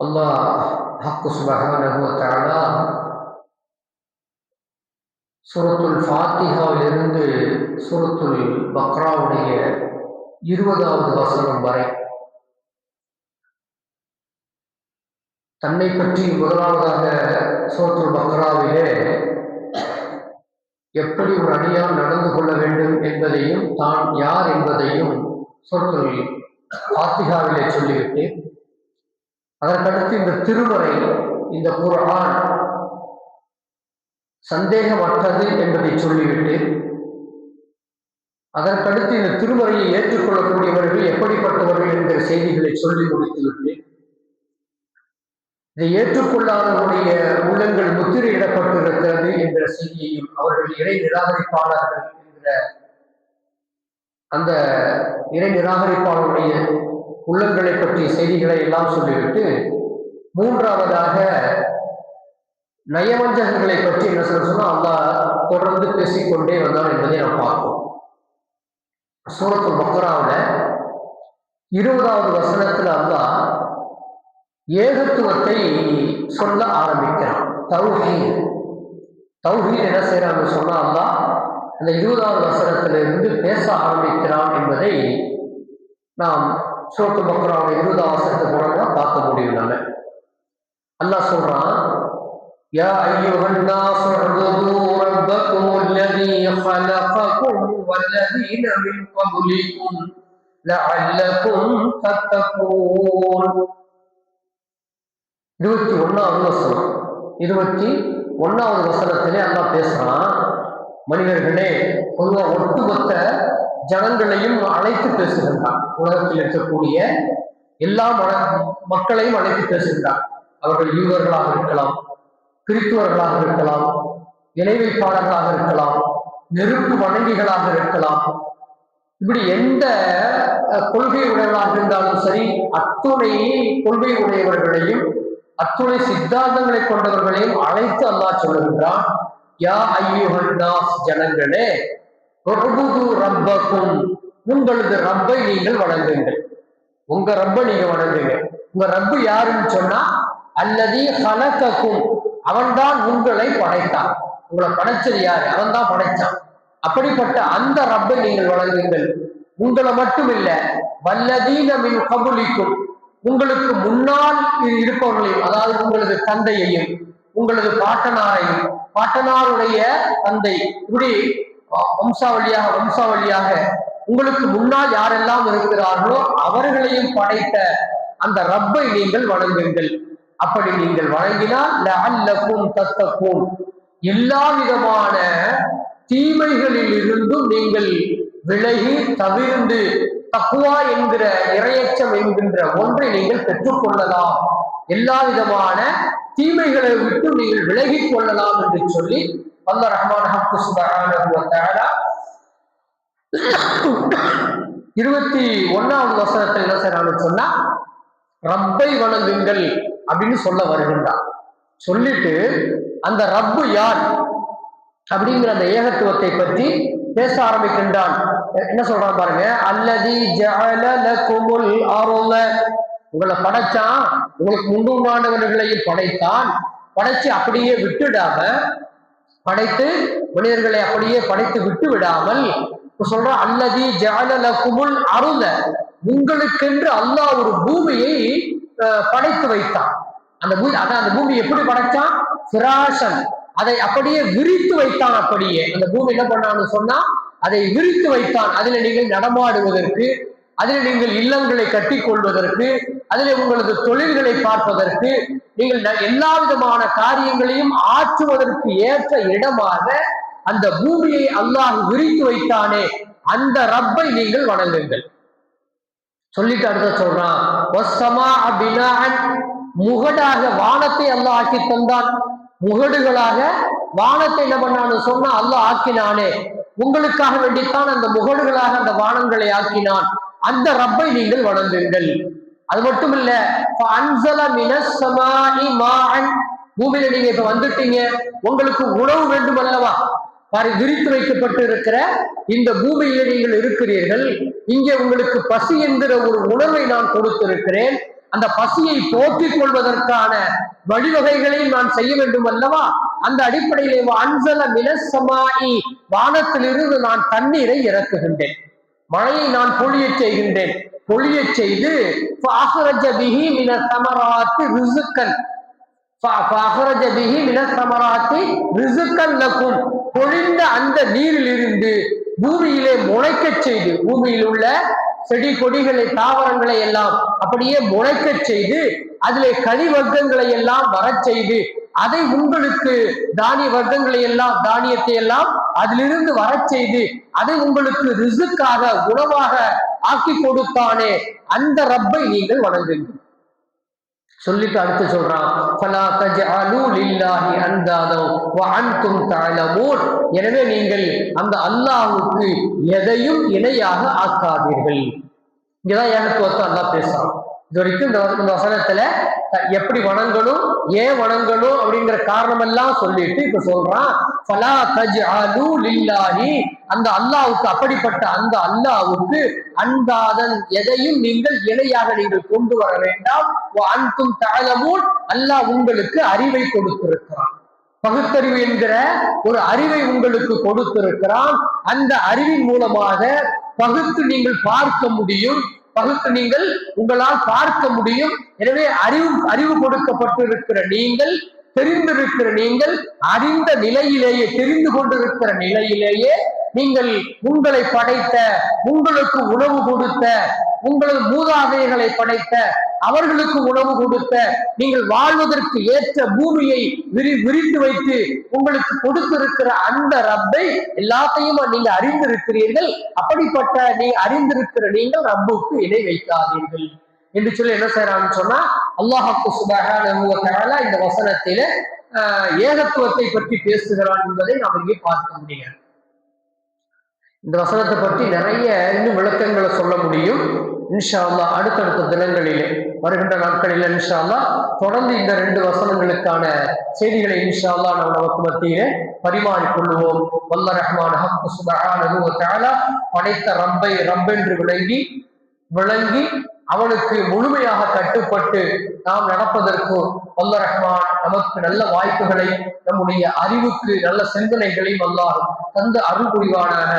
அல்லாஹ் ஹக்கு சுபஹானஹு சுரத்துல் சூரத்துல் ஃபாத்திஹாவிலிருந்து சூரத்துல் பக்ராவுடைய இருபதாவது வசனம் வரை தன்னை பற்றி முதலாவதாக சூரத்துல் பக்ராவிலே எப்படி ஒரு அடியான் நடந்து கொள்ள வேண்டும் என்பதையும் தான் யார் என்பதையும் சூரத்துல் ஃபாத்திஹாவிலே சொல்லிவிட்டு அதற்கடுத்து இந்த திருமறை இந்த குரான் சந்தேகமற்றது என்பதை சொல்லிவிட்டு அதற்கடுத்து இந்த திருமறையை ஏற்றுக்கொள்ளக்கூடியவர்கள் எப்படிப்பட்டவர்கள் என்கிற செய்திகளை சொல்லி முடித்துவிட்டு இதை ஏற்றுக்கொள்ளாதவருடைய உள்ளங்கள் முத்திரையிடப்பட்டிருக்கிறது என்கிற செய்தியையும் அவர்கள் இறை நிராகரிப்பாளர்கள் என்கிற அந்த இறை நிராகரிப்பாளருடைய உள்ளங்களை பற்றிய செய்திகளை எல்லாம் சொல்லிவிட்டு மூன்றாவதாக நயவஞ்சகங்களை பற்றி என்ன சொல்ல சொன்னால் அல்லாஹ் தொடர்ந்து பேசிக்கொண்டே வந்தான் என்பதை நாம் பார்ப்போம். சூரத்து பக்ராவில் இருபதாவது வசனத்துல அல்லா ஏகத்துவத்தை சொல்ல ஆரம்பிக்கிறான். தௌஹீத். தௌஹீத் என்ன செய்யறான்னு சொன்னா அல்லாஹ் அந்த இருபதாவது வசனத்திலிருந்து பேச ஆரம்பிக்கிறான் என்பதை நாம் சோத்து பக்ராவுடைய இருபதாம் வசனத்தை மூலமா பார்க்க முடியும் நம்ம அல்லாஹ் சொல்றான் يا أيها الناس اعبدوا ربكم الذي خلقكم والذين من قبلكم لعلكم تتقون இருபத்தி ஒன்னாவது வசனம் இருபத்தி ஒன்னாவது வசனத்திலே அல்லாஹ் பேசுறான் மனிதர்களே பொதுவா ஒட்டுமொத்த ஜனங்களையும் அழைத்து பேசுகின்றான். உலகத்தில் இருக்கக்கூடிய எல்லா மன மக்களையும் அழைத்து பேசுகின்றான். அவர்கள் யூதர்களாக இருக்கலாம் கிறிஸ்துவர்களாக இருக்கலாம் இணை வைப்பாளர்களாக இருக்கலாம் நெருப்பு வணங்கிகளாக இருக்கலாம். இப்படி எந்த கொள்கை உடையவர்களாக இருந்தாலும் சரி அத்துணை கொள்கை உடையவர்களையும் அத்துணை சித்தாந்தங்களை கொண்டவர்களையும் அழைத்து அல்லாஹ் சொல்லுகின்றான் யா ஐயுஹன்னாஸ் ஜனங்களே ரப்பக்கும். உங்களது ரப்பை நீங்கள் வணங்குங்கள் உங்க ரப்ப நீங்க வணங்குங்க உங்க ரப்பு யாருன்னு சொன்னா அல்லது ஹலக்கக்கும் அவன்தான் உங்களை படைத்தான். உங்களை படைச்சது யாரு? அவன் தான் படைச்சான். அப்படிப்பட்ட அந்த ரப்பை நீங்கள் வணங்குங்கள் உங்களை மட்டும் இல்ல வல்லதீன மின் கபுலிக்கும். உங்களுக்கு முன்னால் இருப்பவர்களையும் அதாவது உங்களது தந்தையையும் உங்களது பாட்டனாரையும் பாட்டனாருடைய தந்தை இப்படி வம்சாவளியாக வம்சாவளியாக உங்களுக்கு முன்னால் யாரெல்லாம் இருக்கிறார்களோ அவர்களையும் படைத்த அந்த ரப்பை நீங்கள் வணங்குங்கள். அப்படி நீங்கள் வணங்கினால் லஅல்லக்கும் தத்தக்கும் எல்லா விதமான தீமைகளில் இருந்தும் நீங்கள் விலகி தவிர்ந்து தக்குவா என்கிற இரையச்சம் என்கின்ற ஒன்றை நீங்கள் பெற்றுக்கொள்ளலாம். எல்லா விதமான தீமைகளை விட்டு நீங்கள் விலகிக் கொள்ளலாம் என்று சொல்லி அல்ல ரஹ்மான் ஹக்கு சுபஹானஹு இருபத்தி ஒன்னாவது வசனத்தை என்ன செய்யறான்னு சொன்னா? ரப்பை வணங்குங்கள் அப்படின்னு சொல்ல வருகின்றான் சொல்லிட்டு அந்த ரப்பு யார் அப்படிங்கிற அந்த ஏகத்துவத்தை பற்றி பேச ஆரம்பிக்கின்றான். என்ன சொல்றான் பாருங்க? அல்லதி ஜல குமுல் ஆரோல உங்களை படைச்சான். உங்களுக்கு முன்னுண்டானவர்களையும் படைத்தான். படைச்சு அப்படியே விட்டுடாம படைத்து மனிதர்களை அப்படியே படைத்து விட்டு விடாமல் சொல்ற அல்லதி ஜாலல ஜஅலலகுமுல் அருள. உங்களுக்கென்று அல்லாஹ் ஒரு பூமியை படைத்து வைத்தான். அந்த பூமி அதான் அந்த பூமி எப்படி படைத்தான்? சிராசன் அதை அப்படியே விரித்து வைத்தான் அப்படியே. அந்த பூமி என்ன பண்ணான்னு சொன்னா அதை விரித்து வைத்தான். அதில் நீங்கள் நடமாடுவதற்கு அதில் நீங்கள் இல்லங்களை கட்டி கொள்வதற்கு அதிலே உங்களது தொழில்களை பார்ப்பதற்கு நீங்கள் எல்லா விதமான காரியங்களையும் ஆற்றுவதற்கு ஏற்ற இடமாக அந்த பூமியை அல்லாஹ் விரித்து வைத்தானே அந்த ரப்பை நீங்கள் வணங்குங்கள். சொல்லிட்டு அடுத்த சொல்றான் முகடாக வானத்தை அல்லாஹ் ஆக்கி தந்தான். முகடுகளாக வானத்தை என்ன பண்ணான்னு சொன்னா அல்லாஹ் ஆக்கினானே. உங்களுக்காக வேண்டித்தான் அந்த முகடுகளாக அந்த வானங்களை ஆக்கினான். அந்த ரப்பை நீங்கள் வணங்குங்கள். அது மட்டும் இல்ல பூமியில நீங்க இப்ப வந்துட்டீங்க. உங்களுக்கு உணவு வேண்டும் அல்லவா? பாரு விரித்து வைக்கப்பட்டு இருக்கிற இந்த பூமியில நீங்கள் இருக்கிறீர்கள். இங்கே உங்களுக்கு பசி என்கிற ஒரு உணர்வை நான் கொடுத்திருக்கிறேன். அந்த பசியை போக்கிக் கொள்வதற்கான வழிவகைகளை நான் செய்ய வேண்டும் அல்லவா? அந்த அடிப்படையிலே அன்சல மினசமாயி வானத்திலிருந்து நான் தண்ணீரை இறக்குகின்றேன். மழையை நான் பொழியச் செய்கின்றேன். பொழியச் செய்து فأخرج به من الثمرات رزقا فأخرج به من الثمرات رزقا لكم பொழிந்த அந்த நீரிலிருந்து பூமியிலே முளைக்கச் செய்து பூமியில் உள்ள செடி கொடிகளை தாவரங்களை எல்லாம் அப்படியே முளைக்கச் செய்து அதிலே கனி வர்க்கங்களை எல்லாம் வரச் செய்து அதை உங்களுக்கு தானிய வர்க்கங்களை எல்லாம் தானியத்தை எல்லாம் அதிலிருந்து வரச் செய்து அதை உங்களுக்கு ரிசுக்காக உணவாக ஆக்கி கொடுத்தானே. அந்த ரப்பை நீங்கள் வணங்குங்கள். சொல்லிட்டு அடுத்து சொல்றான். எனவே நீங்கள் அந்த அல்லாஹுக்கு எதையும் இணையாக ஆக்காதீர்கள். இங்கதான் ஏகத்துவத்தை அல்லாஹ் பேசுறான். இது வரைக்கும் இந்த இந்த வசனத்துல எப்படி வணங்கணும் ஏன் வணங்கணும் அப்படிங்கிற காரணம் எல்லாம் சொல்லிட்டு இப்ப சொல்றான். "ஃபலா தஜ்அலூ லில்லாஹி." அந்த அல்லாவுக்கு அப்படிப்பட்ட அந்த அல்லாவுக்கு அன்பாதன் எதையும் நீங்கள் இணையாக நீங்கள் கொண்டு வர வேண்டாம். அன்பும் தாழமும் அல்லாஹ் உங்களுக்கு அறிவை கொடுத்திருக்கிறான். பகுத்தறிவு என்கிற ஒரு அறிவை உங்களுக்கு கொடுத்திருக்கிறான். அந்த அறிவின் மூலமாக பகுத்து நீங்கள் பார்க்க முடியும். பகுத்து நீங்கள் உங்களால் பார்க்க முடியும். எனவே அறிவு அறிவு கொடுக்கப்பட்டிருக்கிற நீங்கள் தெரிந்திருக்கிற நீங்கள் அறிந்த நிலையிலேயே தெரிந்து கொண்டிருக்கிற நிலையிலேயே நீங்கள் உங்களை படைத்த உங்களுக்கு உணவு கொடுத்த உங்களது மூதாதையர்களை படைத்த அவர்களுக்கு உணவு கொடுத்த நீங்கள் வாழ்வதற்கு ஏற்ற பூமியை விரி விரிந்து வைத்து உங்களுக்கு கொடுத்திருக்கிற அந்த ரப்பை எல்லாத்தையும் நீங்க அறிந்திருக்கிறீர்கள்? அப்படிப்பட்ட நீ அறிந்திருக்கிற நீங்கள் ரப்புக்கு இணை வைக்காதீர்கள். என்று சொல்லி என்ன செய்யறான்னு சொன்னா அல்லாஹாக்கு சுபகான இந்த வசனத்தில ஆஹ், ஏகத்துவத்தை பற்றி பேசுகிறான் என்பதை நாம் இங்கே பார்க்க முடியும் இந்த வசனத்தை பற்றி நிறைய இன்னும் விளக்கங்களை சொல்ல முடியும். இன்ஷா அடுத்தடுத்த தினங்களிலே வருகின்ற நாட்களில் இன்ஷால்லா தொடர்ந்து இந்த ரெண்டு வசனங்களுக்கான செய்திகளை இன்ஷால்லா நம்ம நாம் நமக்கு மத்தியிலே பரிமாறிக்கொள்வோம் வல்ல ரஹ்மான் ஹக்கு சுபஹானஹு படைத்த ரப்பை ரப்பென்று விளங்கி விளங்கி அவனுக்கு முழுமையாக கட்டுப்பட்டு நாம் நடப்பதற்கு வல்ல ரஹ்மான் நமக்கு நல்ல வாய்ப்புகளை நம்முடைய அறிவுக்கு நல்ல சிந்தனைகளையும் வல்லாரும் தந்த அருள் புரிவானாக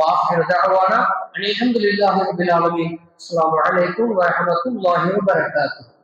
வாஹிர தஅவானா அல்ஹம்துலில்லாஹி அஸ்லாம் வலைக்கும் அஸ்ஸலாமு அலைக்கும்